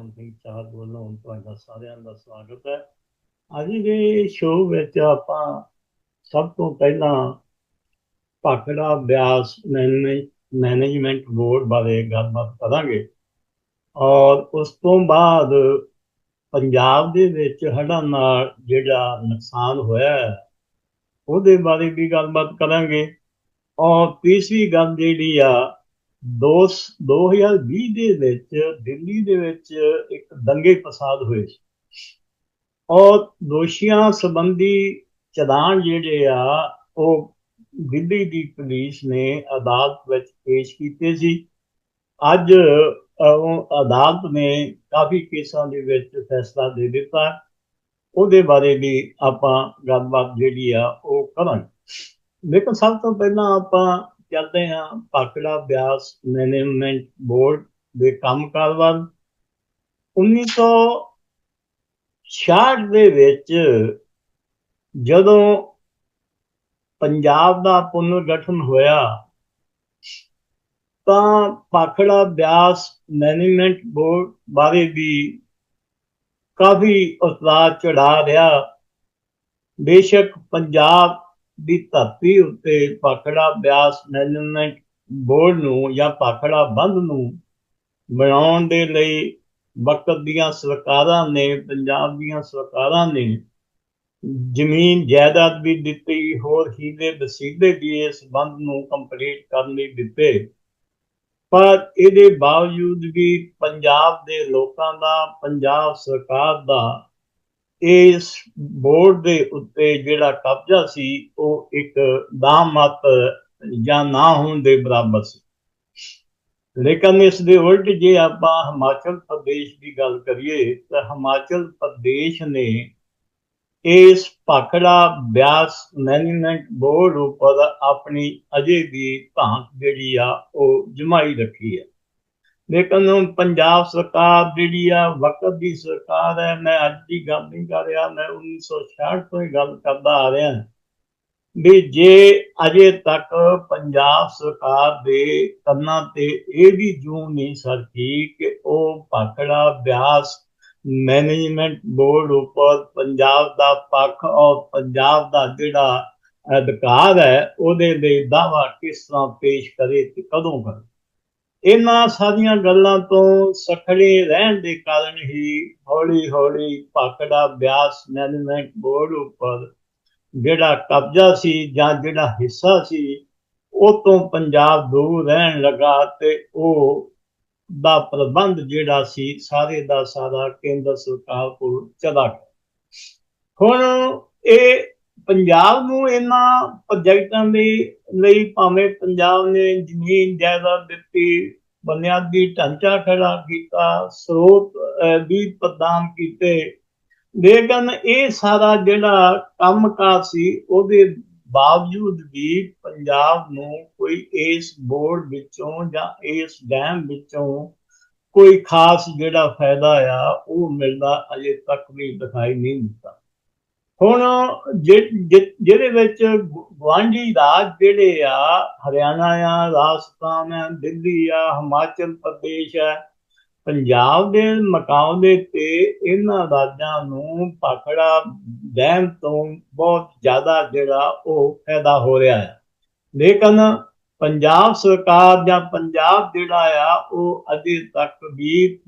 ਮਾਨ ਸਿੰਘ ਚਾਹਤ ਵੱਲੋਂ ਤੁਹਾਡਾ ਸਾਰਿਆਂ ਦਾ ਸਵਾਗਤ ਹੈ। ਅੱਜ ਦੇ ਸ਼ੋਅ ਵਿੱਚ ਆਪਾਂ ਸਭ ਤੋਂ ਪਹਿਲਾਂ ਭਾਖੜਾ ਬਿਆਸ ਮੈਨੇਜਮੈਂਟ ਬੋਰਡ ਬਾਰੇ ਗੱਲਬਾਤ ਕਰਾਂਗੇ ਔਰ ਉਸ ਤੋਂ ਬਾਅਦ ਪੰਜਾਬ ਦੇ ਵਿੱਚ ਹੜ੍ਹਾਂ ਨਾਲ ਜਿਹੜਾ ਨੁਕਸਾਨ ਹੋਇਆ ਹੈ, ਉਹਦੇ ਬਾਰੇ ਵੀ ਗੱਲਬਾਤ ਕਰਾਂਗੇ। ਔਰ ਤੀਸਰੀ ਗੱਲ ਜਿਹੜੀ ਆ 2020 ਦੇ ਵਿੱਚ ਦਿੱਲੀ ਦੇ ਵਿੱਚ ਇੱਕ ਦੰਗੇ ਫਸਾਦ ਹੋਏ ਸੀ। ਔਰ ਦੋਸ਼ੀਆਂ ਸੰਬੰਧੀ ਚਲਾਨ ਜਿਹੜੇ ਆ, ਉਹ ਦਿੱਲੀ ਦੀ ਪੁਲਿਸ ਨੇ ਅਦਾਲਤ ਵਿੱਚ ਪੇਸ਼ ਕੀਤੇ ਸੀ। ਅੱਜ ਅਦਾਲਤ ਨੇ ਕਾਫੀ ਕੇਸਾਂ ਦੇ ਵਿੱਚ ਫੈਸਲਾ ਦੇ ਦਿੱਤਾ। ਉਹਦੇ ਬਾਰੇ ਵੀ ਆਪਾਂ ਗੱਲਬਾਤ ਜਿਹੜੀ ਆ, ਉਹ ਕਰਾਂਗੇ। ਲੇਕਿਨ ਸਭ ਤੋਂ ਪਹਿਲਾਂ ਆਪਾਂ ਚੱਲਦੇ ਹਾਂ। ਪਾਕੜਾ ਬਿਆਸ ਮੈਨੇਜਮੈਂਟ ਬੋਰਡ ਦੇ ਕੰਮਕਾਰ ਵੱਲ। 1966 ਦੇ ਵਿੱਚ ਜਦੋਂ ਪੰਜਾਬ ਦਾ ਪੁਨਰ ਗਠਨ ਹੋਇਆ, ਤਾਂ ਭਾਖੜਾ ਬਿਆਸ ਮੈਨੇਜਮੈਂਟ ਬੋਰਡ ਬਾਰੇ ਵੀ ਕਾਫੀ ਉਸਤਾਦ ਚੜਾ ਰਿਹਾ। ਬੇਸ਼ੱਕ ਪੰਜਾਬ ਦੀ ਧਰਤੀ ਉੱਤੇ ਪਾਖੜਾ ਬਿਆਸ ਮੈਨੇਜਮੈਂਟ ਬੋਰਡ ਨੂੰ ਜਾਂ ਪਾਖੜਾ ਬੰਦ ਨੂੰ ਬਣਾਉਣ ਦੇ ਲਈ ਵਕਤ ਦੀਆਂ ਸਰਕਾਰਾਂ ਨੇ, ਪੰਜਾਬ ਦੀਆਂ ਸਰਕਾਰਾਂ ਨੇ ਜ਼ਮੀਨ ਜਾਇਦਾਦ ਵੀ ਦਿੱਤੀ, ਹੋਰ ਹੀਲੇ ਵਸੀਲੇ ਵੀ ਇਸ ਬੰਦ ਨੂੰ ਕੰਪਲੀਟ ਕਰਨ ਲਈ ਦਿੱਤੇ। ਪਰ ਇਹਦੇ ਬਾਵਜੂਦ ਵੀ ਪੰਜਾਬ ਦੇ ਲੋਕਾਂ ਦਾ, ਪੰਜਾਬ ਸਰਕਾਰ ਦਾ ਇਸ ਬੋਰਡ ਦੇ ਉੱਤੇ ਜਿਹੜਾ ਕਬਜ਼ਾ ਸੀ, ਉਹ ਇੱਕ ਦਾਮਤ ਜਾਂ ਨਾ ਹੋਣ ਦੇ ਬਰਾਬਰ ਸੀ। ਲੇਕਿਨ ਇਸ ਦੇ ਉਲਟ ਜੇ ਆਪਾਂ ਹਿਮਾਚਲ ਪ੍ਰਦੇਸ਼ ਦੀ ਗੱਲ ਕਰੀਏ, ਤਾਂ ਹਿਮਾਚਲ ਪ੍ਰਦੇਸ਼ ਨੇ ਇਸ ਭਾਖੜਾ ਬਿਆਸ ਮੈਨੇਜਮੈਂਟ ਬੋਰਡ ਉੱਪਰ ਆਪਣੀ ਅਜੇ ਵੀ ਧਾਂਕ ਜਿਹੜੀ ਆ, ਉਹ ਜਮਾਈ ਰੱਖੀ ਹੈ। ਲੇਕਿਨ ਪੰਜਾਬ ਸਰਕਾਰ ਜਿਹੜੀ ਆ, ਵਕਤ ਦੀ ਸਰਕਾਰ ਹੈ, ਮੈਂ ਅੱਜ ਦੀ ਗੱਲ ਨਹੀਂ ਕਰ ਰਿਹਾ, ਮੈਂ 1966 ਤੋਂ ਹੀ ਗੱਲ ਕਰਦਾ ਆ ਰਿਹਾ ਵੀ ਜੇ ਅਜੇ ਤੱਕ ਪੰਜਾਬ ਸਰਕਾਰ ਦੇ ਕੰਨਾਂ ਤੇ ਇਹ ਵੀ ਜੂ ਨਹੀਂ ਸਰਕੀ ਕਿ ਉਹ ਭਾਖੜਾ ਬਿਆਸ ਮੈਨੇਜਮੈਂਟ ਬੋਰਡ ਉੱਪਰ ਪੰਜਾਬ ਦਾ ਪੱਖ ਔਰ ਪੰਜਾਬ ਦਾ ਜਿਹੜਾ ਅਧਿਕਾਰ ਹੈ, ਉਹਦੇ ਲਈ ਦਾਵਾ ਕਿਸ ਤਰ੍ਹਾਂ ਪੇਸ਼ ਕਰੇ ਤੇ ਕਦੋਂ ਕਰੇ? ਇਹਨਾਂ ਸਾਰੀਆਂ ਗੱਲਾਂ ਤੋਂ ਸਖੜੇ ਰਹਿਣ ਦੇ ਕਾਰਨ ਹੀ ਹੌਲੀ ਹੌਲੀ ਪਾਕੜਾ ਬਿਆਸ ਮੈਨੇਜਮੈਂਟ ਬੋਰਡ ਉੱਪਰ ਜਿਹੜਾ ਕਬਜ਼ਾ ਸੀ ਜਾਂ ਜਿਹੜਾ ਹਿੱਸਾ ਸੀ, ਉਹ ਤੋਂ ਪੰਜਾਬ ਦੂਰ ਰਹਿਣ ਲੱਗਾ ਤੇ ਉਹ ਦਾ ਪ੍ਰਬੰਧ ਜਿਹੜਾ ਸੀ ਸਾਰੇ ਦਾ ਸਾਰਾ ਕੇਂਦਰ ਸਰਕਾਰ ਕੋਲ ਚਲਾ ਗਿਆ। ਹੁਣ ਇਹ ਪੰਜਾਬ ਨੂੰ ਇਹਨਾਂ ਪ੍ਰੋਜੈਕਟਾਂ ਦੇ ਲਈ ਭਾਵੇਂ ਪੰਜਾਬ ਨੇ ਜ਼ਮੀਨ ਜਾਇਦਾਦ ਦਿੱਤੀ, ਬੁਨਿਆਦੀ ਢਾਂਚਾ ਖੜਾ ਕੀਤਾ, ਸਰੋਤ ਵੀ ਪ੍ਰਦਾਨ ਕੀਤੇ। ਲੇਕਿਨ ਇਹ ਸਾਰਾ ਜਿਹੜਾ ਕੰਮਕਾਰ ਸੀ, ਉਹਦੇ ਬਾਵਜੂਦ ਵੀ ਪੰਜਾਬ ਨੂੰ ਕੋਈ ਇਸ ਬੋਰਡ ਵਿੱਚੋਂ ਜਾਂ ਇਸ ਡੈਮ ਵਿੱਚੋਂ ਕੋਈ ਖਾਸ ਜਿਹੜਾ ਫਾਇਦਾ ਆ, ਉਹ ਮਿਲਦਾ ਅਜੇ ਤੱਕ ਵੀ ਦਿਖਾਈ ਨਹੀਂ ਦਿੱਤਾ। ਹੁਣ ਜਿਹਦੇ ਵਿੱਚ ਗਵਾਂਢੀ ਰਾਜ ਜਿਹੜੇ ਆ, ਹਰਿਆਣਾ ਆ, ਰਾਜਸਥਾਨ ਆ, ਦਿੱਲੀ ਆ, ਹਿਮਾਚਲ ਪ੍ਰਦੇਸ਼ ਆ, ਪੰਜਾਬ ਦੇ ਮੁਕਾਬਲੇ ਤੇ ਇਹਨਾਂ ਰਾਜਾਂ ਨੂੰ ਪਾਖੜਾ ਡੈਮ ਤੋਂ ਬਹੁਤ ਜ਼ਿਆਦਾ ਜਿਹੜਾ ਉਹ ਫਾਇਦਾ ਹੋ ਰਿਹਾ ਹੈ। ਲੇਕਿਨ ਪੰਜਾਬ ਸਰਕਾਰ ਜਾਂ ਪੰਜਾਬ ਜਿਹੜਾ ਆ, ਉਹ ਅਜੇ ਤੱਕ ਵੀ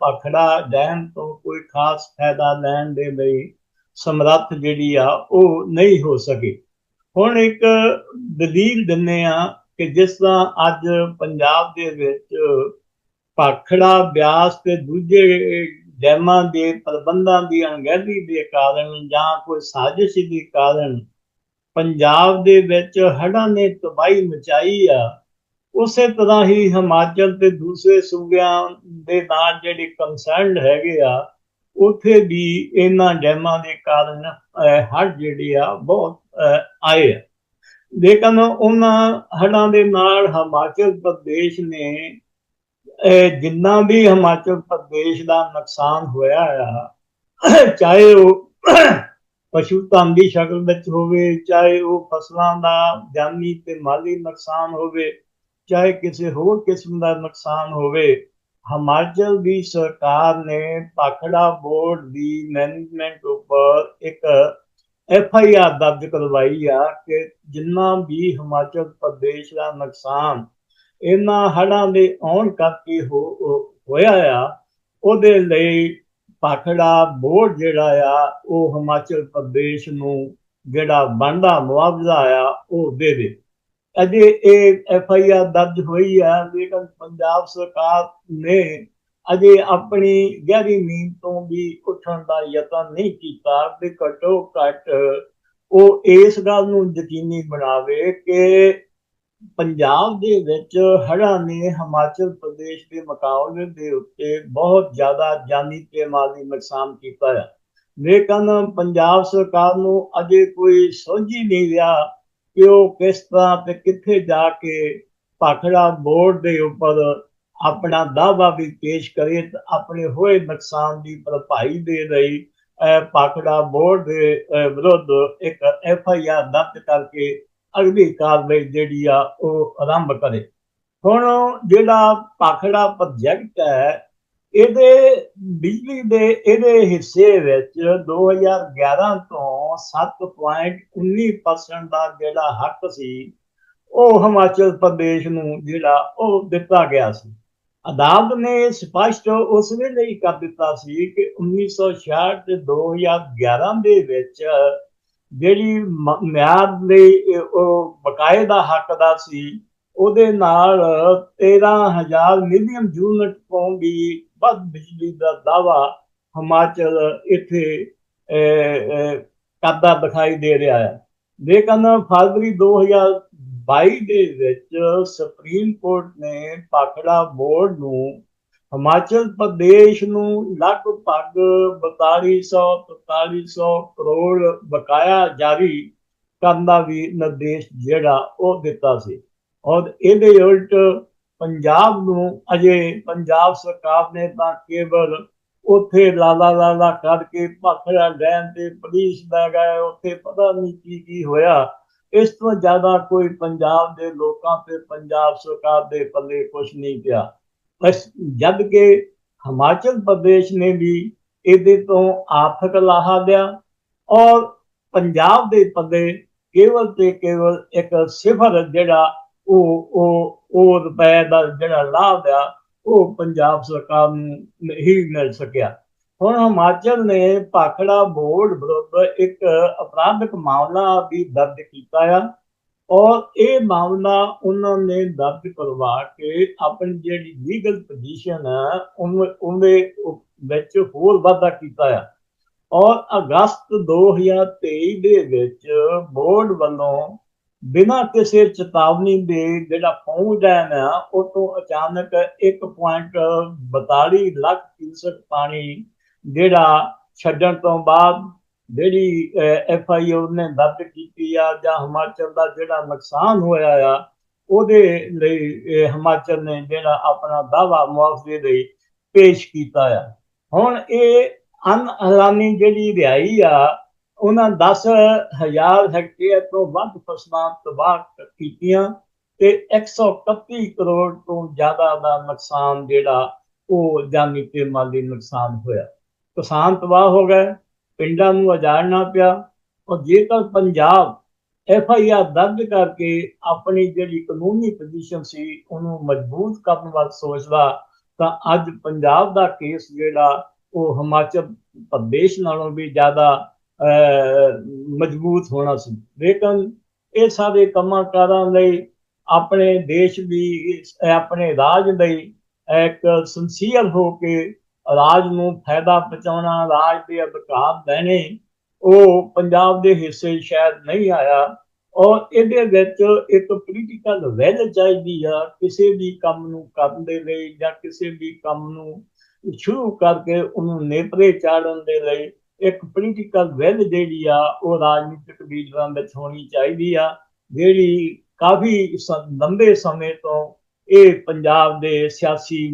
ਪਾਖੜਾ ਡੈਮ ਤੋਂ ਕੋਈ ਖਾਸ ਫਾਇਦਾ ਲੈਣ ਦੇ ਲਈ ਸਮਰੱਥ ਜਿਹੜੀ ਆ, ਉਹ ਨਹੀਂ ਹੋ ਸਕੀ। ਹੁਣ ਇੱਕ ਦਲੀਲ ਦਿੰਨੇ ਆ ਕਿ ਜਿਸ ਤਰ੍ਹਾਂ ਅੱਜ ਪੰਜਾਬ ਦੇ ਵਿੱਚ ਪਾਖੜਾ ਬਿਆਸ ਤੇ ਦੂਜੇ ਡੈਮਾਂ ਦੇ ਪ੍ਰਬੰਧਾਂ ਦੀ ਅਣਗਹਿਲੀ ਦੇ ਕਾਰਨ ਜਾਂ ਕੋਈ ਸਾਜ਼ਿਸ਼ ਦੇ ਕਾਰਨ ਪੰਜਾਬ ਦੇ ਵਿੱਚ ਹੜ੍ਹਾਂ ਨੇ ਤਬਾਹੀ ਮਚਾਈ ਆ, ਉਸੇ ਤਰ੍ਹਾਂ ਹੀ ਹਿਮਾਚਲ ਤੇ ਦੂਸਰੇ ਸੂਬਿਆਂ ਦੇ ਨਾਲ ਜਿਹੜੇ ਕੰਸਰਨਡ ਹੈਗੇ ਆ ਉੱਥੇ ਵੀ ਇਹਨਾਂ ਡੈਮਾਂ ਦੇ ਕਾਰਨ ਹੜ ਜਿਹੜੇ ਆ, ਬਹੁਤ ਆਏ ਆ। ਲੇਕਿਨ ਉਹਨਾਂ ਹੜਾਂ ਦੇ ਨਾਲ ਹਿਮਾਚਲ ਪ੍ਰਦੇਸ਼ ਨੇ ਜਿੰਨਾ ਵੀ ਹਿਮਾਚਲ ਪ੍ਰਦੇਸ਼ ਦਾ ਨੁਕਸਾਨ ਹੋਇਆ ਆ, ਚਾਹੇ ਉਹ ਪਸ਼ੂ ਧਨ ਦੀ ਸ਼ਕਲ ਵਿੱਚ ਹੋਵੇ, ਚਾਹੇ ਉਹ ਫਸਲਾਂ ਦਾ ਜਾਨੀ ਤੇ ਮਾਲੀ ਨੁਕਸਾਨ ਹੋਵੇ, ਚਾਹੇ ਕਿਸੇ ਹੋਰ ਕਿਸਮ ਦਾ ਨੁਕਸਾਨ ਹੋਵੇ ਹਿਮਾਚਲ ਦੀ ਸਰਕਾਰ ਨੇ ਪਾਖੜਾ ਬੋਰਡ ਦੀ ਮੈਨੇਜਮੈਂਟ ਉੱਪਰ ਇੱਕ ਐਫ ਆਈ ਆਰ ਦਰਜ ਕਰਵਾਈ ਆ ਕਿ ਜਿੰਨਾ ਵੀ ਹਿਮਾਚਲ ਪ੍ਰਦੇਸ਼ ਦਾ ਨੁਕਸਾਨ ਇਹਨਾਂ ਹੜ੍ਹਾਂ ਦੇ ਆਉਣ ਕਰਕੇ ਹੋਇਆ ਆ, ਉਹਦੇ ਲਈ ਪਾਖੜਾ ਬੋਰਡ ਜਿਹੜਾ ਆ, ਉਹ ਹਿਮਾਚਲ ਪ੍ਰਦੇਸ਼ ਨੂੰ ਜਿਹੜਾ ਬਣਦਾ ਮੁਆਵਜ਼ਾ ਆ, ਉਹ ਦੇ ਦੇ। ਅਜੇ ਇਹ ਐਫ ਆਈ ਆਰ ਦਰਜ ਹੋਈ ਹੈ ਲੇਕਿਨ ਪੰਜਾਬ ਸਰਕਾਰ ਨੇ ਅਜੇ ਆਪਣੀ ਗਹਿਰੀ ਨੀਂਦ ਤੋਂ ਵੀ ਉੱਠਣ ਦਾ ਯਤਨ ਨਹੀਂ ਕੀਤਾ ਤੇ ਘਟੋ ਘਟ ਉਹ ਇਸ ਗੱਲ ਨੂੰ ਯਕੀਨੀ ਬਣਾਵੇ ਕਿ ਪੰਜਾਬ ਦੇ ਵਿੱਚ ਹੜ੍ਹਾਂ ਨੇ ਹਿਮਾਚਲ ਪ੍ਰਦੇਸ਼ ਦੇ ਮੁਕਾਬਲੇ ਦੇ ਉੱਤੇ ਬਹੁਤ ਜ਼ਿਆਦਾ ਜਾਨੀ ਤੇ ਮਾਲੀ ਨੁਕਸਾਨ ਕੀਤਾ ਹੈ ਲੇਕਿਨ ਪੰਜਾਬ ਸਰਕਾਰ ਨੂੰ ਅਜੇ ਕੋਈ ਸੋਝੀ ਹੀ ਨਹੀਂ ਰਿਹਾ ਕਿ ਉਹ ਕਿਸ ਤਰ੍ਹਾਂ ਤੇ ਕਿੱਥੇ ਜਾ ਕੇ ਪਾਖੜਾ ਬੋਰਡ ਦੇ ਉੱਪਰ ਆਪਣਾ ਦਾਵਾ ਵੀ ਪੇਸ਼ ਕਰੇ ਤੇ ਆਪਣੇ ਹੋਏ ਨੁਕਸਾਨ ਦੀ ਭਰਪਾਈ ਦੇ ਲਈ ਪਾਖੜਾ ਬੋਰਡ ਦੇ ਵਿਰੁੱਧ ਇੱਕ ਐਫ ਆਈ ਆਰ ਦਰਜ ਕਰਕੇ ਅਗਲੀ ਕਾਰਵਾਈ ਜਿਹੜੀ ਆ ਉਹ ਆਰੰਭ ਕਰੇ। ਹੁਣ ਜਿਹੜਾ ਪਾਖੜਾ ਪ੍ਰੋਜੈਕਟ ਹੈ ਇਹਦੇ ਬਿਜਲੀ ਦੇ ਇਹਦੇ ਹਿੱਸੇ ਵਿੱਚ 2011 ਤੋਂ 7.19% ਦਾ ਜਿਹੜਾ ਹੱਕ ਸੀ, ਉਹ ਹਿਮਾਚਲ ਪ੍ਰਦੇਸ਼ ਨੂੰ ਜਿਹੜਾ ਉਹ ਦਿੱਤਾ ਗਿਆ ਸੀ। ਅਦਾਲਤ ਨੇ ਸਪਸ਼ਟ ਉਸ ਵੇਲੇ ਹੀ ਕਰ ਦਿੱਤਾ ਸੀ ਕਿ 1966 ਤੇ 2011 ਦੇ ਵਿੱਚ ਜਿਹੜੀ ਮਿਆਦ ਲਈ ਉਹ ਬਕਾਏ ਦਾ ਹੱਕ ਦਾ ਸੀ, ਉਹਦੇ ਨਾਲ 13000 ਮਿਲੀਅਨ ਯੂਨਿਟ ਤੋਂ ਵੀ ਵੱਧ ਬਿਜਲੀ ਦਾ ਦਾਵਾ ਹਿਮਾਚਲ ਇੱਥੇ ਕਰਦਾ ਦਿਖਾਈ ਦੇ ਰਿਹਾ ਹੈ। ਲੇਕਿਨ ਫਰਵਰੀ 2022 ਦੇ ਵਿੱਚ ਸੁਪਰੀਮ ਕੋਰਟ ਨੇ ਪਾਖੜਾ ਬੋਰਡ ਨੂੰ ਹਿਮਾਚਲ ਪ੍ਰਦੇਸ਼ ਨੂੰ ਲਗਭਗ 4200 4300 ਕਰੋੜ ਬਕਾਇਆ ਜਾਰੀ ਕਰਨ ਦਾ ਵੀ ਨਿਰਦੇਸ਼ ਜਿਹੜਾ ਉਹ ਦਿੱਤਾ ਸੀ। ਔਰ ਇਹਦੇ ਉਲਟ ਪੰਜਾਬ ਨੂੰ ਅਜੇ ਪੰਜਾਬ ਸਰਕਾਰ ਨੇ ਤਾਂ ਕੇਵਲ ਉੱਥੇ ਲਾਲਾ ਲਾਲਾ ਕਰਕੇ ਭਾਖੜਾ ਡੈਮ ਤੇ ਪੁਲਿਸ ਦਾ ਗਏ, ਉੱਥੇ ਪਤਾ ਨਹੀਂ ਕੀ ਕੀ ਹੋਇਆ। ਇਸ ਤੋਂ ਜ਼ਿਆਦਾ ਕੋਈ ਪੰਜਾਬ ਦੇ ਲੋਕਾਂ ਤੇ ਪੰਜਾਬ ਸਰਕਾਰ ਦੇ ਪੱਲੇ ਕੁਝ ਨਹੀਂ ਪਿਆ। ਬਸ ਜਦ ਕਿ ਹਿਮਾਚਲ ਪ੍ਰਦੇਸ਼ ਨੇ ਵੀ ਇਹਦੇ ਤੋਂ ਆਰਥਿਕ ਲਾਹਾ ਲਿਆ ਔਰ ਪੰਜਾਬ ਦੇ ਪੱਲੇ ਕੇਵਲ ਤੇ ਕੇਵਲ ਇੱਕ ਸਿਫਰ ਜਿਹੜਾ ਉਹ ਉਹ ਉਹ ਰੁਪਏ ਦਾ ਜਿਹੜਾ ਲਾਭ ਆ, ਉਹ ਪੰਜਾਬ ਸਰਕਾਰ ਨੂੰ ਨਹੀਂ ਮਿਲ ਸਕਿਆ। ਹੁਣ ਹਿਮਾਚਲ ਨੇ ਪਾਖੜਾ ਬੋਰਡ ਵਿਰੁੱਧ ਇੱਕ ਅਪਰਾਧਿਕ ਮਾਮਲਾ ਵੀ ਦਰਜ ਕੀਤਾ ਆ ਔਰ ਇਹ ਮਾਮਲਾ ਉਹਨਾਂ ਨੇ ਦਰਜ ਕਰਵਾ ਕੇ ਆਪਣੀ ਜਿਹੜੀ ਲੀਗਲ ਪੋਜੀਸ਼ਨ ਹੈ ਉਹਦੇ ਵਿੱਚ ਹੋਰ ਵਾਧਾ ਕੀਤਾ ਆ। ਔਰ ਅਗਸਤ 2023 ਦੇ ਵਿੱਚ ਬੋਰਡ ਵੱਲੋਂ ਬਿਨਾਂ ਕਿਸੇ ਚੇਤਾਵਨੀ ਦੇ ਜਿਹੜਾ ਪਹੁੰਚ ਡੈਮ ਆ, ਉਹ ਤੋਂ ਅਚਾਨਕ 1.42 ਲੱਖ ਕਿਊਸਕ ਪਾਣੀ ਜਿਹੜਾ ਛੱਡਣ ਤੋਂ ਬਾਅਦ ਜਿਹੜੀ ਐਫ ਆਈ ਆਰ ਨੇ ਦਰਜ ਕੀਤੀ ਆ ਜਾਂ ਹਿਮਾਚਲ ਦਾ ਜਿਹੜਾ ਨੁਕਸਾਨ ਹੋਇਆ ਆ, ਉਹਦੇ ਲਈ ਹਿਮਾਚਲ ਨੇ ਜਿਹੜਾ ਆਪਣਾ ਦਾਵਾ ਮੁਆਵਜ਼ੇ ਲਈ ਪੇਸ਼ ਕੀਤਾ ਆ। ਹੁਣ ਇਹ ਅਨਹਰਾਨੀ ਜਿਹੜੀ ਰਿਹਾਈ ਆ ਉਹਨਾਂ 10000 ਹੈਕਟੇਅਰ ਤੋਂ ਵੱਧ ਫਸਲਾਂ ਤਬਾਹ ਕੀਤੀਆਂ ਤੇ 131 ਕਰੋੜ ਤੋਂ ਜ਼ਿਆਦਾ ਦਾ ਨੁਕਸਾਨ ਜਿਹੜਾ ਉਹ ਜਾਨੀ ਤੇ ਮਾਲੀ ਨੁਕਸਾਨ ਹੋਇਆ। ਕਿਸਾਨ ਤਬਾਹ ਹੋ ਗਏ, ਪਿੰਡਾਂ ਨੂੰ ਉਜਾੜਨਾ ਪਿਆ ਔਰ ਜੇਕਰ ਪੰਜਾਬ ਐਫ ਆਈ ਆਰ ਦਰਜ ਕਰਕੇ ਆਪਣੀ ਜਿਹੜੀ ਕਾਨੂੰਨੀ ਪੋਜੀਸ਼ਨ ਸੀ ਉਹਨੂੰ ਮਜ਼ਬੂਤ ਕਰਨ ਵੱਲ ਸੋਚਦਾ, ਤਾਂ ਅੱਜ ਪੰਜਾਬ ਦਾ ਕੇਸ ਜਿਹੜਾ ਉਹ ਹਿਮਾਚਲ ਪ੍ਰਦੇਸ਼ ਨਾਲੋਂ ਵੀ ਜ਼ਿਆਦਾ ਮਜ਼ਬੂਤ ਹੋਣਾ ਸੀ। ਲੇਕਿਨ ਇਹ ਸਾਰੇ ਕੰਮਾਂ ਕਾਰਾਂ ਲਈ ਆਪਣੇ ਦੇਸ਼ ਵੀ ਆਪਣੇ ਰਾਜ ਲਈ ਇੱਕ ਸੰਸੀਅਰ ਹੋ ਕੇ ਰਾਜ ਨੂੰ ਫਾਇਦਾ ਪਹੁੰਚਾਉਣਾ, ਰਾਜ ਦੇ ਅਧਿਕਾਰ ਦੇਣੇ, ਉਹ ਪੰਜਾਬ ਦੇ ਹਿੱਸੇ ਸ਼ਾਇਦ ਨਹੀਂ ਆਇਆ। ਔਰ ਇਹਦੇ ਵਿੱਚ ਇੱਕ ਪੋਲੀਟੀਕਲ ਵੈਲ ਚਾਹੀਦੀ ਆ, ਕਿਸੇ ਵੀ ਕੰਮ ਨੂੰ ਕਰਨ ਦੇ ਲਈ ਜਾਂ ਕਿਸੇ ਵੀ ਕੰਮ ਨੂੰ ਸ਼ੁਰੂ ਕਰਕੇ ਉਹਨੂੰ ਨੇਪਰੇ ਚਾੜਨ ਦੇ ਲਈ। ਇੱਕ ਪੋਲੀਟੀਕਲ ਵੈਲ ਜਿਹੜੀ ਆ, ਉਹ ਰਾਜਨੀਤਿਕ ਲੀਡਰਾਂ ਵਿੱਚ ਹੋਣੀ ਚਾਹੀਦੀ ਆ, ਜਿਹੜੀ ਕਾਫੀ ਲੰਬੇ ਸਮੇਂ ਤੋਂ ਇਹ ਪੰਜਾਬ ਦੇ ਸਿਆਸੀ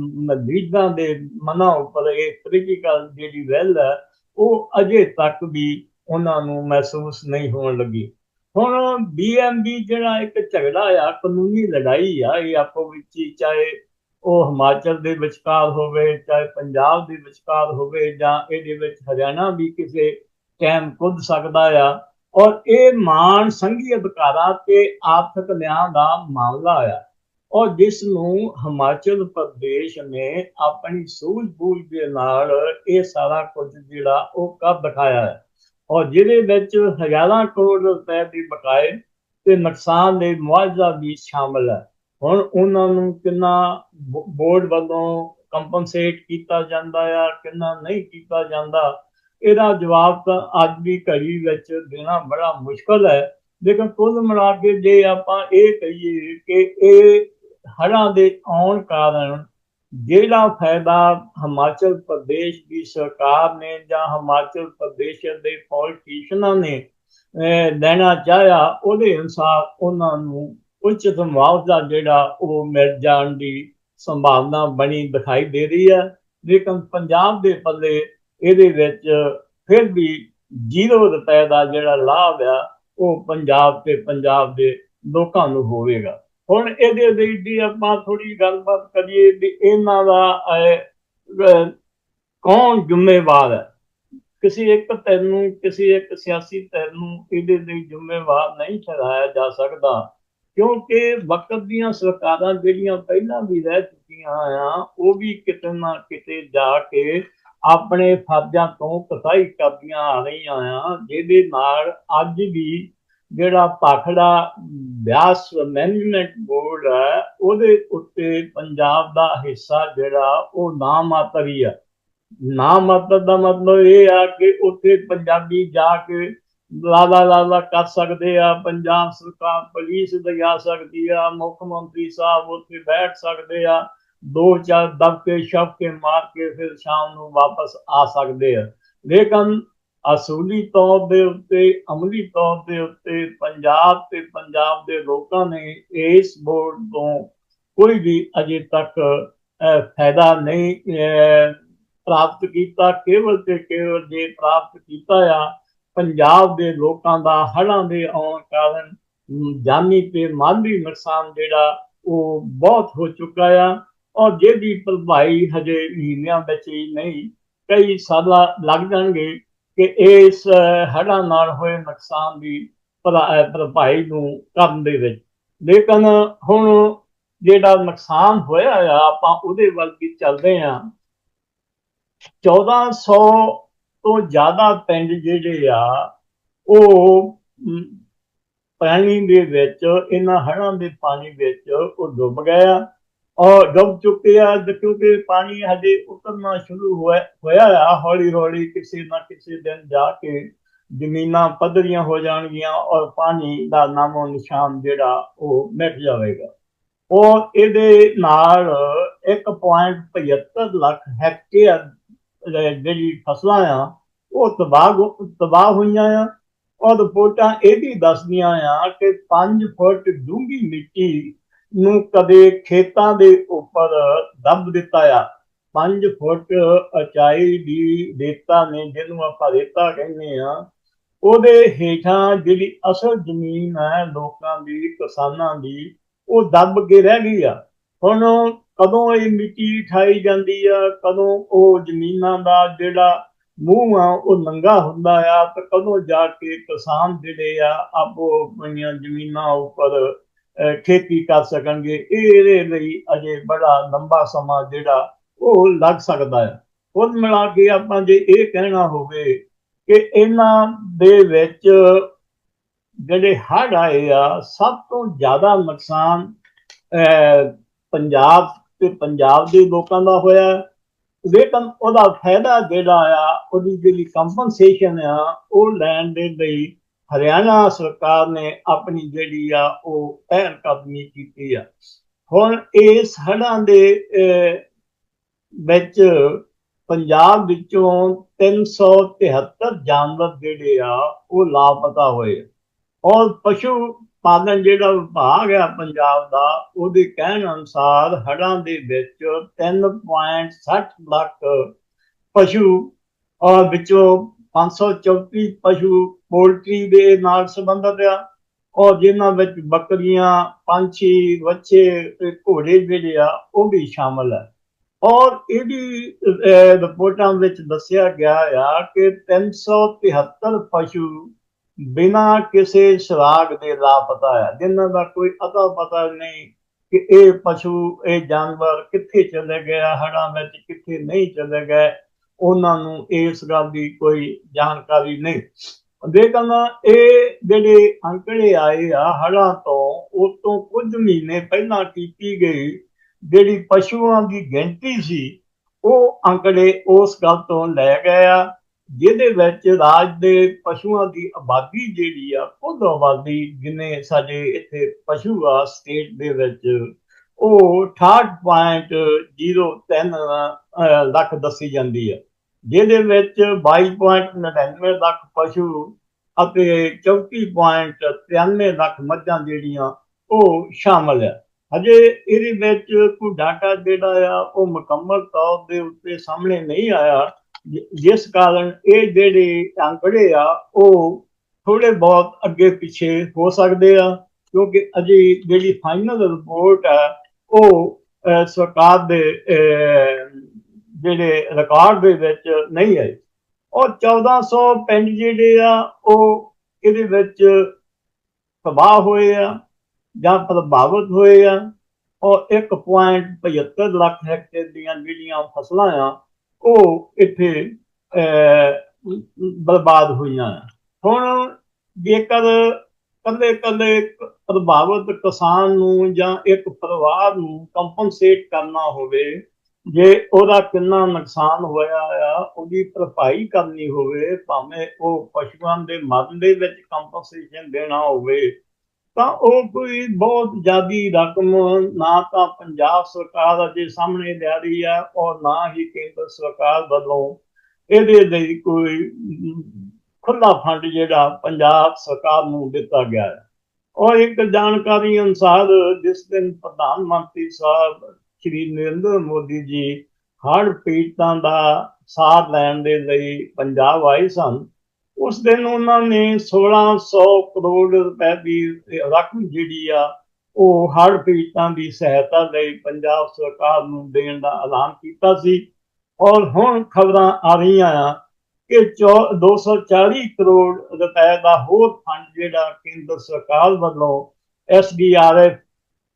ਲੀਡਰਾਂ ਦੇ ਮਨਾਂ ਉੱਪਰ ਇਹ ਪੋਲੀਟੀਕਲ ਜਿਹੜੀ ਵੈਲ ਆ, ਉਹ ਅਜੇ ਤੱਕ ਵੀ ਉਹਨਾਂ ਨੂੰ ਮਹਿਸੂਸ ਨਹੀਂ ਹੋਣ ਲੱਗੀ। ਹੁਣ ਬੀਐਮਬੀ ਜਿਹੜਾ ਇੱਕ ਝਗੜਾ ਆ, ਕਾਨੂੰਨੀ ਲੜਾਈ ਆ, ਇਹ ਆਪੋ ਵਿੱਚ ਚਾਹੇ ਉਹ ਹਿਮਾਚਲ ਦੇ ਵਿਚਕਾਰ ਹੋਵੇ, ਚਾਹੇ ਪੰਜਾਬ ਦੇ ਵਿਚਕਾਰ ਹੋਵੇ ਜਾਂ ਇਹਦੇ ਵਿੱਚ ਹਰਿਆਣਾ ਵੀ ਕਿਸੇ ਟਾਈਮ ਕੁੱਦ ਸਕਦਾ ਆ। ਔਰ ਇਹ ਮਾਨ ਸੰਘੀ ਅਧਿਕਾਰਾਂ ਤੇ ਆਰਥਿਕ ਨਿਆਂ ਦਾ ਮਾਮਲਾ ਆ। ਔਰ ਜਿਸ ਨੂੰ ਹਿਮਾਚਲ ਪ੍ਰਦੇਸ਼ ਨੇ ਆਪਣੀ ਸੂਝ-ਬੂਝ ਦੇ ਨਾਲ ਇਹ ਸਾਰਾ ਕੁਝ ਜਿਹੜਾ ਉਹ ਕਰ ਦਿਖਾਇਆ ਹੈ। ਔਰ ਜਿਹਦੇ ਵਿੱਚ ਹਜ਼ਾਰਾਂ ਕਰੋੜ ਰੁਪਏ ਦੀ ਬਕਾਏ ਤੇ ਨੁਕਸਾਨ ਦੇ ਮੁਆਵਜ਼ਾ ਵੀ ਸ਼ਾਮਲ ਹੈ। ਹੁਣ ਉਹਨਾਂ ਨੂੰ ਕਿੰਨਾ ਬੋਰਡ ਵੱਲੋਂ ਕੰਪਨਸੇਟ ਕੀਤਾ ਜਾਂਦਾ ਆ, ਕਿੰਨਾ ਨਹੀਂ ਕੀਤਾ ਜਾਂਦਾ, ਇਹਦਾ ਜਵਾਬ ਤਾਂ ਅੱਜ ਵੀ ਘੜੀ ਵਿੱਚ ਦੇਣਾ ਬੜਾ ਮੁਸ਼ਕਲ ਹੈ। ਲੇਕਿਨ ਕੁੱਲ ਮਿਲਾ ਕੇ ਜੇ ਆਪਾਂ ਇਹ ਕਹੀਏ ਕਿ ਇਹ ਹੜ੍ਹਾਂ ਦੇ ਆਉਣ ਕਾਰਨ ਜਿਹੜਾ ਫਾਇਦਾ ਹਿਮਾਚਲ ਪ੍ਰਦੇਸ਼ ਦੀ ਸਰਕਾਰ ਨੇ ਜਾਂ ਹਿਮਾਚਲ ਪ੍ਰਦੇਸ਼ ਦੇ ਪੋਲੀਟੀਸ਼ਨਾਂ ਨੇ ਲੈਣਾ ਚਾਹਿਆ, ਉਹਦੇ ਅਨੁਸਾਰ ਉਹਨਾਂ ਨੂੰ ਉਚਿਤ ਮੁਆਵਜ਼ਾ ਜਿਹੜਾ ਉਹ ਮਿਲ ਜਾਣ ਦੀ ਸੰਭਾਵਨਾ ਬਣੀ ਦਿਖਾਈ ਦੇ ਰਹੀ ਹੈ। ਲੇਕਿਨ ਪੰਜਾਬ ਦੇ ਪੱਲੇ ਇਹਦੇ ਵਿੱਚ ਫਿਰ ਵੀ 0 ਰੁਪਏ ਦਾ ਜਿਹੜਾ ਲਾਭ ਆ, ਉਹ ਪੰਜਾਬ ਤੇ ਪੰਜਾਬ ਦੇ ਲੋਕਾਂ ਨੂੰ ਹੋਵੇਗਾ। ਹੁਣ ਇਹਦੇ ਲਈ ਦੀ ਆਪਾਂ ਥੋੜੀ ਗੱਲਬਾਤ ਕਰੀਏ ਵੀ ਇਹਨਾਂ ਦਾ ਕੌਣ ਜ਼ਿੰਮੇਵਾਰ ਹੈ? ਕਿਸੇ ਇੱਕ ਧਿਰ ਨੂੰ, ਕਿਸੇ ਇੱਕ ਸਿਆਸੀ ਧਿਰ ਨੂੰ ਇਹਦੇ ਲਈ ਜ਼ਿੰਮੇਵਾਰ ਨਹੀਂ ਠਹਿਰਾਇਆ ਜਾ ਸਕਦਾ। ਕਿਉਂਕਿ ਵਕਤ ਦੀਆਂ ਸਰਕਾਰਾਂ ਜਿਹੜੀਆਂ ਪਹਿਲਾਂ ਵੀ ਰਹਿ ਚੁੱਕੀਆਂ ਆ, ਉਹ ਵੀ ਕਿਤੇ ਨਾ ਕਿਤੇ ਜਾ ਕੇ ਆਪਣੇ ਫਰਜ਼ਾਂ ਤੋਂ ਕਸਾਈ ਕਰਦੀਆਂ ਆ ਰਹੀਆਂ ਆ, ਜਿਹਦੇ ਨਾਲ ਅੱਜ ਵੀ ਜਿਹੜਾ ਪਾਖੜਾ ਬਿਆਸ ਮੈਨੇਜਮੈਂਟ ਬੋਰਡ ਹੈ, ਉਹਦੇ ਉੱਤੇ ਪੰਜਾਬ ਦਾ ਹਿੱਸਾ ਜਿਹੜਾ, ਉਹ ਨਾ ਮਾਤਰ ਹੀ ਆ। ਨਾ ਮਾਤਰ ਦਾ ਮਤਲਬ ਇਹ ਆ ਕਿ ਉੱਥੇ ਪੰਜਾਬੀ ਜਾ ਕੇ ਲਾਲਾ ਲਾਲਾ ਕਰ ਸਕਦੇ ਆ, ਪੰਜਾਬ ਸਰਕਾਰ ਪੁਲਿਸ ਲਿਜਾ ਸਕਦੀ ਆ, ਮੁੱਖ ਮੰਤਰੀ ਸਾਹਿਬ ਉੱਥੇ ਬੈਠ ਸਕਦੇ ਆ, ਦੋ ਚਾਰ ਦਬਕੇ ਛਪਕੇ ਮਾਰ ਕੇ ਫਿਰ ਸ਼ਾਮ ਨੂੰ ਵਾਪਸ ਆ ਸਕਦੇ ਆ। ਲੇਕਿਨ ਅਸੂਲੀ ਤੌਰ ਦੇ ਉੱਤੇ, ਅਮਲੀ ਤੌਰ ਦੇ ਉੱਤੇ ਪੰਜਾਬ ਤੇ ਪੰਜਾਬ ਦੇ ਲੋਕਾਂ ਨੇ ਇਸ ਬੋਰਡ ਤੋਂ ਕੋਈ ਵੀ ਅਜੇ ਤੱਕ ਫਾਇਦਾ ਨਹੀਂ ਪ੍ਰਾਪਤ ਕੀਤਾ। ਕੇਵਲ ਤੇ ਕੇਵਲ ਜੇ ਪ੍ਰਾਪਤ ਕੀਤਾ ਆ ਪੰਜਾਬ ਦੇ ਲੋਕਾਂ ਦਾ ਹੜ੍ਹਾਂ ਦੇ ਆਉਣ ਕਾਰਨ ਜਾਨੀ ਤੇ ਮਾਲੀ ਨੁਕਸਾਨ ਜਿਹੜਾ ਉਹ ਬਹੁਤ ਹੋ ਚੁੱਕਾ ਆ। ਔਰ ਜਿਹਦੀ ਭਰਪਾਈ ਹਜੇ ਮਹੀਨਿਆਂ ਵਿੱਚ ਹੀ ਨਹੀਂ, ਕਈ ਸਾਲਾਂ ਲੱਗ ਜਾਣਗੇ ਕਿ ਇਸ ਹੜ੍ਹਾਂ ਨਾਲ ਹੋਏ ਨੁਕਸਾਨ ਦੀ ਭਰਾ- ਭਰਪਾਈ ਨੂੰ ਕਰਨ ਦੇ ਵਿੱਚ। ਲੇਕਿਨ ਹੁਣ ਜਿਹੜਾ ਨੁਕਸਾਨ ਹੋਇਆ ਆ, ਆਪਾਂ ਉਹਦੇ ਵੱਲ ਵੀ ਚੱਲਦੇ ਆ 1400 ਤੋਂ ਜ਼ਿਆਦਾ ਪਿੰਡ ਜਿਹੜੇ ਆ, ਉਹ ਪਾਣੀ ਦੇ ਵਿੱਚ, ਇਹਨਾਂ ਹੜ੍ਹਾਂ ਦੇ ਪਾਣੀ ਵਿੱਚ ਉਹ ਡੁੱਬ ਗਏ ਔਰ ਡੁੱਬ ਚੁੱਕੇ ਕਿਉਂਕਿ ਪਾਣੀ ਹਜੇ ਉਤਰਨਾ ਸ਼ੁਰੂ ਹੋਇਆ ਆ ਹੌਲੀ ਹੌਲੀ ਕਿਸੇ ਨਾ ਕਿਸੇ ਦਿਨ ਜਾ ਕੇ ਜ਼ਮੀਨਾਂ ਪੱਧਰੀਆਂ ਹੋ ਜਾਣਗੀਆਂ ਔਰ ਪਾਣੀ ਦਾ ਨਾਮੋ ਨਿਸ਼ਾਨ ਜਿਹੜਾ, ਉਹ ਮਿਟ ਜਾਵੇਗਾ। ਔਰ ਇਹਦੇ ਨਾਲ 1.75 ਲੱਖ ਹੈਕਟੇਅਰ ਜਿਹੜੀ ਫਸਲਾਂ ਆ, ਉਹ ਤਬਾਹ ਤਬਾਹ ਹੋਈਆਂ ਆ। ਔਰ ਰਿਪੋਰਟਾਂ ਇਹ ਵੀ ਦੱਸਦੀਆਂ ਆ ਕਿ 5 ਫੁੱਟ ਡੂੰਘੀ ਮਿੱਟੀ ਨੂੰ ਕਦੇ ਖੇਤਾਂ ਦੇ ਉੱਪਰ ਦੱਬ ਦਿੱਤਾ ਆ। 5 ਫੁੱਟ ਉਚਾਈ ਦੀ ਰੇਤਾ ਨੇ, ਜਿਹਨੂੰ ਆਪਾਂ ਰੇਤਾ ਕਹਿੰਦੇ ਆ, ਉਹਦੇ ਹੇਠਾਂ ਜਿਹੜੀ ਅਸਲ ਜ਼ਮੀਨ ਹੈ ਲੋਕਾਂ ਦੀ, ਕਿਸਾਨਾਂ ਦੀ, ਉਹ ਦੱਬ ਕੇ ਰਹਿ ਗਈ ਆ। ਹੁਣ ਕਦੋਂ ਇਹ ਮਿੱਟੀ ਠਾਈ ਜਾਂਦੀ ਆ ਕਦੋਂ ਉਹ ਜ਼ਮੀਨਾਂ ਦਾ ਜਿਹੜਾ ਮੂੰਹ ਆ ਉਹ ਨੰਗਾ ਹੁੰਦਾ ਆ ਤੇ ਕਦੋਂ ਜਾ ਕੇ ਕਿਸਾਨ ਜਿਹੜੇ ਆ ਆਪੋ ਆਪਣੀਆਂ ਜ਼ਮੀਨਾਂ ਉੱਪਰ ਖੇਤੀ ਕਰ ਸਕਣਗੇ ਇਹਦੇ ਲਈ ਅਜੇ ਬੜਾ ਲੰਬਾ ਸਮਾਂ ਜਿਹੜਾ ਉਹ ਲੱਗ ਸਕਦਾ ਹੈ ਕੁੱਲ ਮਿਲਾ ਕੇ ਆਪਾਂ ਜੇ ਇਹ ਕਹਿਣਾ ਹੋਵੇ ਕਿ ਇਹਨਾਂ ਦੇ ਵਿੱਚ ਜਿਹੜੇ ਹੜ੍ਹ ਆਏ ਆ ਸਭ ਤੋਂ ਜ਼ਿਆਦਾ ਨੁਕਸਾਨ ਅਹ, ਪੰਜਾਬ ਤੇ ਪੰਜਾਬ ਦੇ ਲੋਕਾਂ ਦਾ ਹੋਇਆ ਲੇਕਿਨ ਉਹਦਾ ਫਾਇਦਾ ਜਿਹੜਾ ਆ ਉਹਦੀ ਜਿਹੜੀ ਕੰਪਨਸੇਸ਼ਨ ਆ ਉਹ ਲੈਣ ਦੇ ਲਈ ਹਰਿਆਣਾ ਸਰਕਾਰ ਨੇ ਆਪਣੀ ਜਿਹੜੀ ਆ ਉਹ ਪਹਿਲ ਕਦਮੀ ਕੀਤੀ ਆ। ਹੁਣ ਇਸ ਹੜ੍ਹਾਂ ਦੇ ਅਹ, ਵਿੱਚ ਪੰਜਾਬ ਵਿੱਚੋਂ 373 ਜਾਨਵਰ ਜਿਹੜੇ ਆ ਉਹ ਲਾਪਤਾ ਹੋਏ। ਔਰ ਪਸ਼ੂ ਪਾਲਣ ਜਿਹੜਾ ਵਿਭਾਗ ਆ ਪੰਜਾਬ ਦਾ, ਉਹਦੇ ਕਹਿਣ ਅਨੁਸਾਰ ਹੜ੍ਹਾਂ ਦੇ ਵਿੱਚ 3.60 ਲੱਖ ਪਸ਼ੂ ਔਰ ਵਿੱਚੋਂ 534 ਪਸ਼ੂ ਪੋਲਟਰੀ ਦੇ ਨਾਲ ਸੰਬੰਧਿਤ ਆ। ਔਰ ਜਿਨ੍ਹਾਂ ਵਿੱਚ ਬੱਕਰੀਆਂ, ਪੰਛੀ, ਵੱਛੇ ਘੋੜੇ ਜਿਹੜੇ ਆ, ਉਹ ਵੀ ਸ਼ਾਮਲ ਹੈ ਔਰ ਇਹਦੀ ਰਿਪੋਰਟਾਂ ਵਿੱਚ ਦੱਸਿਆ ਗਿਆ ਆ ਕਿ 373 ਪਸ਼ੂ ਬਿਨਾਂ ਕਿਸੇ ਸੁਰਾਗ ਦੇ ਲਾਪਤਾ ਹੈ। ਜਿਨ੍ਹਾਂ ਦਾ ਕੋਈ ਅਤਾ ਪਤਾ ਨਹੀਂ ਕਿ ਇਹ ਪਸ਼ੂ, ਇਹ ਜਾਨਵਰ ਕਿੱਥੇ ਚਲੇ ਗਏ ਹੜਾਂ ਵਿੱਚ ਕਿੱਥੇ ਨਹੀਂ ਚਲੇ ਗਏ, ਉਹਨਾਂ ਨੂੰ ਇਸ ਗੱਲ ਦੀ ਕੋਈ ਜਾਣਕਾਰੀ ਨਹੀਂ। ਦੇਖਣ ਇਹ ਜਿਹੜੇ ਅੰਕੜੇ ਆਏ ਆ ਹੜ੍ਹਾਂ ਤੋਂ, ਉਸ ਤੋਂ ਕੁਝ ਮਹੀਨੇ ਪਹਿਲਾਂ ਕੀਤੀ ਗਈ ਜਿਹੜੀ ਪਸ਼ੂਆਂ ਦੀ ਗਿਣਤੀ ਸੀ, ਉਹ ਅੰਕੜੇ ਉਸ ਗੱਲ ਤੋਂ ਲੈ ਗਏ ਆ। ਜਿਹਦੇ ਵਿੱਚ ਰਾਜ ਦੇ ਪਸ਼ੂਆਂ ਦੀ ਆਬਾਦੀ ਜਿਹੜੀ ਆ ਖੁਦ ਆਬਾਦੀ ਜਿੰਨੇ ਸਾਡੇ ਇੱਥੇ ਪਸ਼ੂ ਆ ਸਟੇਟ ਦੇ ਵਿੱਚ ਉਹ 68.03 ਅਹ, ਲੱਖ ਦੱਸੀ ਜਾਂਦੀ ਹੈ ਜਿਹਦੇ ਵਿੱਚ 22.99 ਲੱਖ ਪਸ਼ੂ ਅਤੇ 34.93 ਲੱਖ ਮੱਝਾਂ ਜਿਹੜੀਆਂ ਉਹ ਸ਼ਾਮਲ ਹੈ ਹਜੇ ਇਹਦੇ ਵਿੱਚ ਕੋਈ ਡਾਟਾ ਜਿਹੜਾ ਆ ਉਹ ਮੁਕੰਮਲ ਤੌਰ ਦੇ ਉੱਤੇ ਸਾਹਮਣੇ ਨਹੀਂ ਆਇਆ। ਜਿਸ ਕਾਰਨ ਇਹ ਜਿਹੜੇ ਅੰਕੜੇ ਆ, ਉਹ ਥੋੜੇ ਬਹੁਤ ਅੱਗੇ ਪਿੱਛੇ ਹੋ ਸਕਦੇ ਆ, ਕਿਉਂਕਿ ਅਜੇ ਜਿਹੜੀ ਫਾਈਨਲ ਰਿਪੋਰਟ ਆ, ਉਹ ਸਰਕਾਰ ਦੇ ਜਿਹੜੇ ਰਿਕਾਰਡ ਦੇ ਵਿੱਚ ਨਹੀਂ ਆਈ। ਔਰ 1400 ਪਿੰਡ ਜਿਹੜੇ ਆ, ਉਹ ਇਹਦੇ ਵਿੱਚ ਤਬਾਹ ਹੋਏ ਆ ਜਾਂ ਪ੍ਰਭਾਵਿਤ ਹੋਏ ਆ। ਔਰ 1.75 ਲੱਖ ਹੈਕਟੇਅਰ ਦੀਆਂ ਜਿਹੜੀਆਂ ਫਸਲਾਂ ਆ ਉਹ ਇੱਥੇ ਬਰਬਾਦ ਹੋਈਆਂ ਆ ਹੁਣ ਜੇਕਰ ਕੱਲੇ ਕੱਲੇ ਪ੍ਰਭਾਵਿਤ ਕਿਸਾਨ ਨੂੰ ਜਾਂ ਇੱਕ ਪਰਿਵਾਰ ਨੂੰ ਕੰਪਨਸੇਟ ਕਰਨਾ ਹੋਵੇ, ਜੇ ਉਹਦਾ ਕਿੰਨਾ ਨੁਕਸਾਨ ਹੋਇਆ ਆ, ਉਹਦੀ ਭਰਪਾਈ ਕਰਨੀ ਹੋਵੇ, ਭਾਵੇਂ ਉਹ ਪਸ਼ੂਆਂ ਦੇ ਮਰਨ ਦੇ ਵਿੱਚ ਕੰਪਨਸੇਸ਼ਨ ਦੇਣਾ ਹੋਵੇ ਤਾਂ ਉਹ ਕੋਈ ਬਹੁਤ ਜ਼ਿਆਦੀ ਰਕਮ ਨਾ ਤਾਂ ਪੰਜਾਬ ਸਰਕਾਰ ਅਜੇ ਸਾਹਮਣੇ ਲਿਆ ਰਹੀ ਆ, ਔਰ ਨਾ ਹੀ ਕੇਂਦਰ ਸਰਕਾਰ ਵੱਲੋਂ ਇਹਦੇ ਲਈ ਕੋਈ ਖੁੱਲਾ ਫੰਡ ਜਿਹੜਾ ਪੰਜਾਬ ਸਰਕਾਰ ਨੂੰ ਦਿੱਤਾ ਗਿਆ ਹੈ। ਔਰ ਇੱਕ ਜਾਣਕਾਰੀ ਅਨੁਸਾਰ ਜਿਸ ਦਿਨ ਪ੍ਰਧਾਨ ਮੰਤਰੀ ਸਾਹਿਬ ਸ਼੍ਰੀ ਨਰਿੰਦਰ ਮੋਦੀ ਜੀ ਹੜ੍ਹ ਪੀੜਤਾਂ ਦਾ ਸਾਥ ਲੈਣ ਦੇ ਲਈ ਪੰਜਾਬ ਆਏ ਸਨ ਉਸ ਦਿਨ ਉਹਨਾਂ ਨੇ 1600 ਕਰੋੜ ਰੁਪਏ ਦੀ ਰਕਮ ਜਿਹੜੀ ਆ, ਉਹ ਹੜ੍ਹ ਪੀੜਤਾਂ ਦੀ ਸਹਾਇਤਾ ਲਈ ਪੰਜਾਬ ਸਰਕਾਰ ਨੂੰ ਦੇਣ ਦਾ ਐਲਾਨ ਕੀਤਾ ਸੀ। ਔਰ ਹੁਣ ਖਬਰਾਂ ਆ ਰਹੀਆਂ ਆ ਕਿ ਚੌ- 240 ਕਰੋੜ ਰੁਪਏ ਦਾ ਹੋਰ ਫੰਡ ਜਿਹੜਾ ਕੇਂਦਰ ਸਰਕਾਰ ਵੱਲੋਂ ਐਸਡੀਆਰਐਫ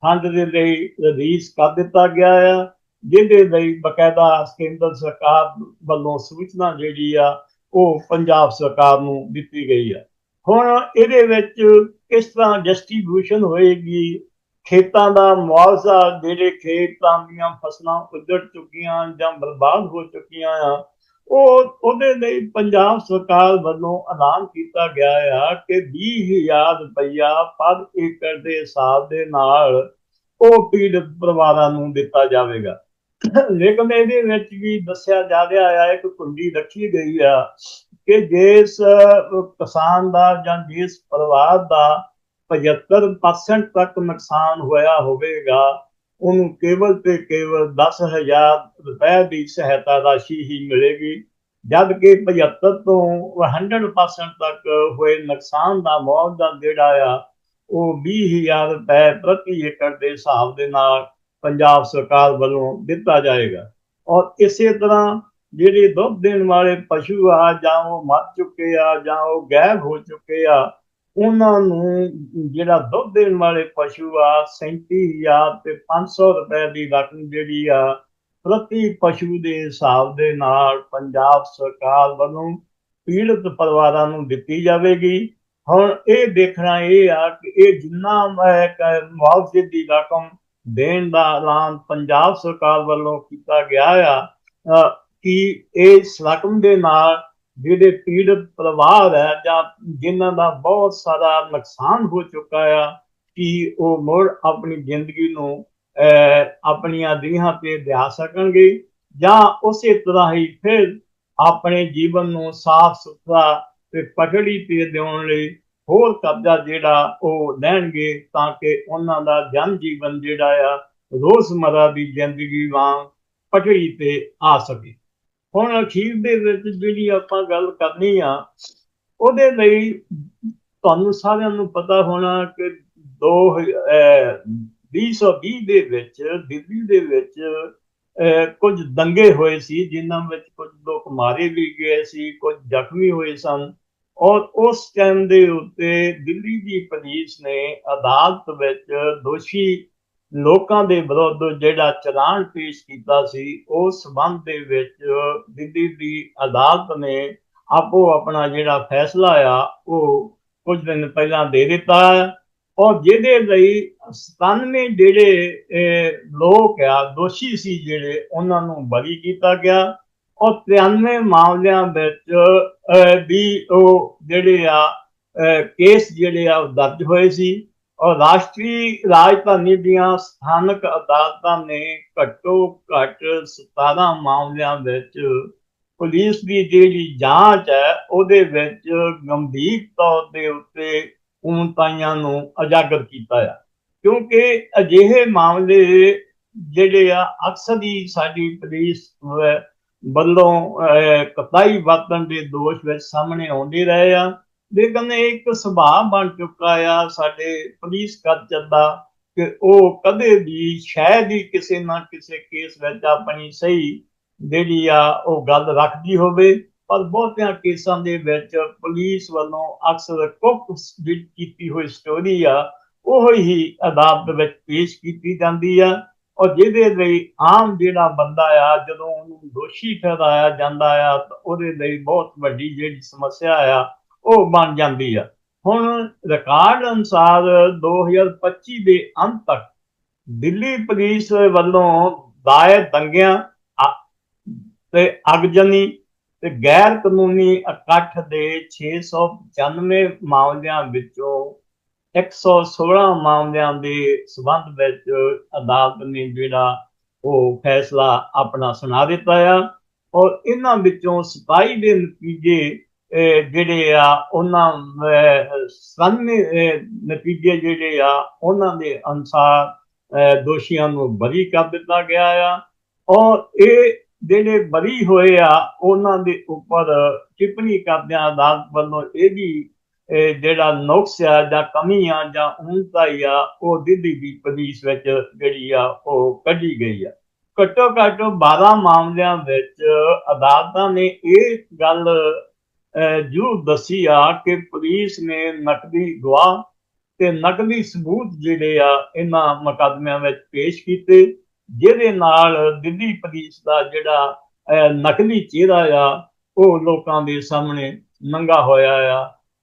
ਫੰਡ ਦੇ ਲਈ ਰਿਲੀਜ਼ ਕਰ ਦਿੱਤਾ ਗਿਆ ਆ, ਜਿਹਦੇ ਲਈ ਬਕਾਇਦਾ ਕੇਂਦਰ ਸਰਕਾਰ ਵੱਲੋਂ ਸੂਚਨਾ ਜਿਹੜੀ ਆ ਉਹ ਪੰਜਾਬ ਸਰਕਾਰ ਨੂੰ ਦਿੱਤੀ ਗਈ ਆ ਹੁਣ ਇਹਦੇ ਵਿੱਚ ਕਿਸ ਤਰ੍ਹਾਂ ਡਿਸਟ੍ਰੀਬਿਊਸ਼ਨ ਹੋਏਗੀ, ਖੇਤਾਂ ਦਾ ਮੁਆਵਜ਼ਾ ਜਿਹੜੇ ਖੇਤਾਂ ਦੀਆਂ ਫਸਲਾਂ ਉੱਜੜ ਚੁੱਕੀਆਂ ਜਾਂ ਬਰਬਾਦ ਹੋ ਚੁੱਕੀਆਂ ਆ, ਉਹ ਉਹਦੇ ਲਈ ਪੰਜਾਬ ਸਰਕਾਰ ਵੱਲੋਂ ਐਲਾਨ ਕੀਤਾ ਗਿਆ ਆ ਕਿ 20000 ਰੁਪਇਆ ਪਰ ਏਕੜ ਦੇ ਹਿਸਾਬ ਦੇ ਨਾਲ ਉਹ ਪੀੜਤ ਪਰਿਵਾਰਾਂ ਨੂੰ ਦਿੱਤਾ ਜਾਵੇਗਾ। ਲੇਕਿਨ ਇਹਦੇ ਵਿੱਚ ਵੀ ਦੱਸਿਆ ਜਾ ਰਿਹਾ ਹੈ ਇੱਕ ਕੁੰਡੀ ਰੱਖੀ ਗਈ ਆ ਕਿ ਜਿਸ ਕਿਸਾਨ ਦਾ ਜਾਂ ਜਿਸ ਪਰਿਵਾਰ ਦਾ 75% ਤੱਕ ਨੁਕਸਾਨ ਹੋਇਆ ਹੋਵੇਗਾ, ਉਹਨੂੰ ਕੇਵਲ ਤੇ ਕੇਵਲ 10000 ਰੁਪਏ ਦੀ ਸਹਾਇਤਾ ਰਾਸ਼ੀ ਹੀ ਮਿਲੇਗੀ ਜਦ ਕਿ 75 ਤੋਂ 100% ਤੱਕ ਹੋਏ ਨੁਕਸਾਨ ਦਾ ਮੁਆਵਜ਼ਾ ਜਿਹੜਾ ਆ, ਉਹ 20000 ਰੁਪਏ ਪ੍ਰਤੀ ਏਕੜ ਦੇ ਹਿਸਾਬ ਦੇ ਨਾਲ ਪੰਜਾਬ ਸਰਕਾਰ ਵੱਲੋਂ ਦਿੱਤਾ ਜਾਏਗਾ। ਔਰ ਇਸੇ ਤਰ੍ਹਾਂ ਜਿਹੜੇ ਦੁੱਧ ਦੇਣ ਵਾਲੇ ਪਸ਼ੂ ਆ, ਜਾਂ ਉਹ ਮਰ ਚੁੱਕੇ ਆ, ਜਾਂ ਉਹ ਗਾਇਬ ਹੋ ਚੁੱਕੇ ਆ, ਉਹਨਾਂ ਨੂੰ ਜਿਹੜਾ ਦੁੱਧ ਦੇਣ ਵਾਲੇ ਪਸ਼ੂ ਆ 37000 ਤੇ 500 ਰੁਪਏ ਦੀ ਰਕਮ ਜਿਹੜੀ ਆ, ਪ੍ਰਤੀ ਪਸ਼ੂ ਦੇ ਹਿਸਾਬ ਦੇ ਨਾਲ ਪੰਜਾਬ ਸਰਕਾਰ ਵੱਲੋਂ ਪੀੜਤ ਪਰਿਵਾਰਾਂ ਨੂੰ ਦਿੱਤੀ ਜਾਵੇਗੀ। ਹੁਣ ਇਹ ਦੇਖਣਾ ਇਹ ਆ ਕਿ ਇਹ ਜਿੰਨਾ ਮੈਂ ਮੁਆਵਜ਼ੇ ਦੀ ਰਕਮ ਦੇਣ ਦਾ ਐਲਾਨ ਪੰਜਾਬ ਸਰਕਾਰ ਵੱਲੋਂ ਕੀਤਾ ਗਿਆ ਆ ਕਿ ਇਸ ਰਕਮ ਦੇ ਨਾਲ ਜਿਹੜੇ ਪੀੜਤ ਪਰਿਵਾਰ ਹੈ ਜਾਂ ਜਿਨ੍ਹਾਂ ਦਾ ਬਹੁਤ ਸਾਰਾ ਨੁਕਸਾਨ ਹੋ ਚੁੱਕਾ ਆ ਕਿ ਉਹ ਮੁੜ ਆਪਣੀ ਜ਼ਿੰਦਗੀ ਨੂੰ ਅਹ, ਆਪਣੀਆਂ ਲੀਹਾਂ ਤੇ ਲਿਆ ਸਕਣਗੇ ਜਾਂ ਉਸੇ ਤਰ੍ਹਾਂ ਹੀ ਫਿਰ ਆਪਣੇ ਜੀਵਨ ਨੂੰ ਸਾਫ਼ ਸੁਥਰਾ ਤੇ ਪਟੜੀ ਤੇ ਲਿਆਉਣ ਲਈ ਹੋਰ ਕਬਜ਼ਾ ਜਿਹੜਾ ਉਹ ਲੈਣਗੇ ਤਾਂ ਕਿ ਉਹਨਾਂ ਦਾ ਜਨ ਜੀਵਨ ਜਿਹੜਾ ਆ ਰੋਜ਼ਮਰਾ ਦੀ ਜ਼ਿੰਦਗੀ ਵਾਂਗ ਪਟੜੀ ਤੇ ਆ ਸਕੇ। ਹੁਣ ਅਖੀਰ ਦੇ ਵਿੱਚ ਜਿਹੜੀ ਆਪਾਂ ਗੱਲ ਕਰਨੀ ਆ ਉਹਦੇ ਲਈ ਤੁਹਾਨੂੰ ਸਾਰਿਆਂ ਨੂੰ ਪਤਾ ਹੋਣਾ ਕਿ 2020 ਦੇ ਵਿੱਚ ਦਿੱਲੀ ਦੇ ਵਿੱਚ ਅਹ, ਕੁਝ ਦੰਗੇ ਹੋਏ ਸੀ ਜਿਨ੍ਹਾਂ ਵਿੱਚ ਕੁਝ ਲੋਕ ਮਾਰੇ ਵੀ ਗਏ ਸੀ ਕੁਝ ਜ਼ਖਮੀ ਹੋਏ ਸਨ। ਔਰ ਉਸ ਟਾਈਮ ਦੇ ਉੱਤੇ ਦਿੱਲੀ ਦੀ ਪੁਲਿਸ ਨੇ ਅਦਾਲਤ ਵਿੱਚ ਦੋਸ਼ੀ ਲੋਕਾਂ ਦੇ ਵਿਰੁੱਧ ਜਿਹੜਾ ਚਲਾਨ ਪੇਸ਼ ਕੀਤਾ ਸੀ ਉਸ ਸਬੰਧ ਦੇ ਵਿੱਚ ਦਿੱਲੀ ਦੀ ਅਦਾਲਤ ਨੇ ਆਪੋ ਆਪਣਾ ਜਿਹੜਾ ਫੈਸਲਾ ਆ, ਉਹ ਕੁਝ ਦਿਨ ਪਹਿਲਾਂ ਦੇ ਦਿੱਤਾ ਹੈ। ਔਰ ਜਿਹਦੇ ਲਈ 97 ਜਿਹੜੇ ਲੋਕ ਆ, ਦੋਸ਼ੀ ਸੀ ਜਿਹੜੇ, ਉਹਨਾਂ ਨੂੰ ਬਰੀ ਕੀਤਾ ਗਿਆ। ਉਹ 93 ਮਾਮਲਿਆਂ ਵਿੱਚ ਵੀ ਉਹ ਜਿਹੜੇ ਆ ਕੇਸ ਜਿਹੜੇ ਆ, ਉਹ ਦਰਜ ਹੋਏ ਸੀ। ਔਰ ਰਾਸ਼ਟਰੀ ਰਾਜਧਾਨੀ ਦੀਆਂ ਸਥਾਨਕ ਅਦਾਲਤਾਂ ਨੇ ਘੱਟੋ ਘੱਟ 17 ਮਾਮਲਿਆਂ ਵਿੱਚ ਪੁਲਿਸ ਦੀ ਜਿਹੜੀ ਜਾਂਚ ਹੈ, ਉਹਦੇ ਵਿੱਚ ਗੰਭੀਰ ਤੌਰ ਦੇ ਉੱਤੇ ਉਨਤਾਈਆਂ ਨੂੰ ਉਜਾਗਰ ਕੀਤਾ ਆ। ਕਿਉਂਕਿ ਅਜਿਹੇ ਮਾਮਲੇ ਜਿਹੜੇ ਆ, ਅਕਸਰ ਹੀ ਸਾਡੀ ਪੁਲਿਸ ਵੱਲੋਂ ਕਤਾਈ ਵਰਤਣ ਦੇ ਦੋਸ਼ ਵਿੱਚ ਸਾਹਮਣੇ ਆਉਂਦੇ ਰਹੇ ਆ। ਲੇਕਿਨ ਇਹ ਇੱਕ ਸੁਭਾਅ ਬਣ ਚੁੱਕਾ ਆ, ਸਾਡੇ ਪੁਲਿਸ ਕਲਚਰ ਦਾ ਕਿ ਉਹ ਕਦੇ ਵੀ ਸ਼ਾਇਦ ਹੀ ਕਿਸੇ ਨਾ ਕਿਸੇ ਕੇਸ ਵਿੱਚ ਆਪਣੀ ਸਹੀ ਜਿਹੜੀ ਆ, ਉਹ ਗੱਲ ਰੱਖਦੀ ਹੋਵੇ। ਪਰ ਬਹੁਤਿਆਂ ਕੇਸਾਂ ਦੇ ਵਿੱਚ ਪੁਲਿਸ ਵੱਲੋਂ ਅਕਸਰ ਕੁੱਕ ਕੀਤੀ ਹੋਈ ਸਟੋਰੀ ਆ, ਉਹ ਹੀ ਅਦਾਲਤ ਵਿੱਚ ਪੇਸ਼ ਕੀਤੀ ਜਾਂਦੀ ਆ। ਔਰ ਜਿਹਦੇ ਲਈ ਆਮ ਜਿਹੜਾ ਬੰਦਾ ਆ, ਜਦੋਂ ਉਹਨੂੰ ਦੋਸ਼ੀ ਠਹਿਰਾਇਆ ਜਾਂਦਾ ਆ, ਤਾਂ ਉਹਦੇ ਲਈ ਬਹੁਤ ਵੱਡੀ ਜਿਹੜੀ ਸਮੱਸਿਆ ਆ, ਉਹ ਬਣ ਜਾਂਦੀ ਆ। ਹੁਣ ਰਿਕਾਰਡ ਅਨੁਸਾਰ 2025 ਦੇ ਅੰਤ ਤੱਕ ਦਿੱਲੀ ਪੁਲਿਸ ਵੱਲੋਂ ਦਾਇਰ ਦੰਗਿਆਂ ਤੇ ਅਗਜਨੀ ਤੇ ਗੈਰ ਕਾਨੂੰਨੀ ਇਕੱਠ ਦੇ 695 ਮਾਮਲਿਆਂ ਵਿੱਚੋਂ 116 ਮਾਮਲਿਆਂ ਦੇ ਸਬੰਧ ਵਿੱਚ ਅਦਾਲਤ ਨੇ ਜਿਹੜਾ ਉਹ ਫੈਸਲਾ ਆਪਣਾ ਸੁਣਾ ਦਿੱਤਾ ਆ। ਔਰ ਇਹਨਾਂ ਵਿੱਚੋਂ 27 ਦੇ ਨਤੀਜੇ ਜਿਹੜੇ ਆ ਉਹਨਾਂ ਅਹ, ਸਾਹਮਣੇ ਅਹ, ਨਤੀਜੇ ਜਿਹੜੇ ਆ ਉਹਨਾਂ ਦੇ ਅਨੁਸਾਰ ਅਹ, ਦੋਸ਼ੀਆਂ ਨੂੰ ਬਰੀ ਕਰ ਦਿੱਤਾ ਗਿਆ ਆ। ਔਰ ਇਹ ਜਿਹੜੇ ਬਰੀ ਹੋਏ ਆ ਉਹਨਾਂ ਦੇ ਉੱਪਰ ਟਿੱਪਣੀ ਕਰਦਿਆਂ ਅਦਾਲਤ ਵੱਲੋਂ ਇਹ ਵੀ ਜਿਹੜਾ ਨੁਕਸ ਆ ਜਾਂ ਕਮੀ ਆ ਜਾਂ ਉਨਤਾਈ ਆ ਉਹ ਦਿੱਲੀ ਦੀ ਪੁਲਿਸ ਵਿੱਚ ਜਿਹੜੀ ਆ ਉਹ ਕੱਢੀ ਗਈ ਆ। ਘੱਟੋ ਘੱਟ 12 ਮਾਮਲਿਆਂ ਵਿੱਚ ਅਦਾਲਤਾਂ ਨੇ ਇਹ ਗੱਲ ਅਹ, ਜ਼ਰੂਰ ਦੱਸੀ ਆ ਕਿ ਪੁਲਿਸ ਨੇ ਨਕਦੀ ਗਵਾਹ ਤੇ ਨਕਲੀ ਸਬੂਤ ਜਿਹੜੇ ਆ ਇਹਨਾਂ ਮੁਕੱਦਮਿਆਂ ਵਿੱਚ ਪੇਸ਼ ਕੀਤੇ ਜਿਹਦੇ ਨਾਲ ਦਿੱਲੀ ਪੁਲਿਸ ਦਾ ਜਿਹੜਾ ਨਕਲੀ ਚਿਹਰਾ ਆ ਉਹ ਲੋਕਾਂ ਦੇ ਸਾਹਮਣੇ ਨੰਗਾ ਹੋਇਆ ਆ।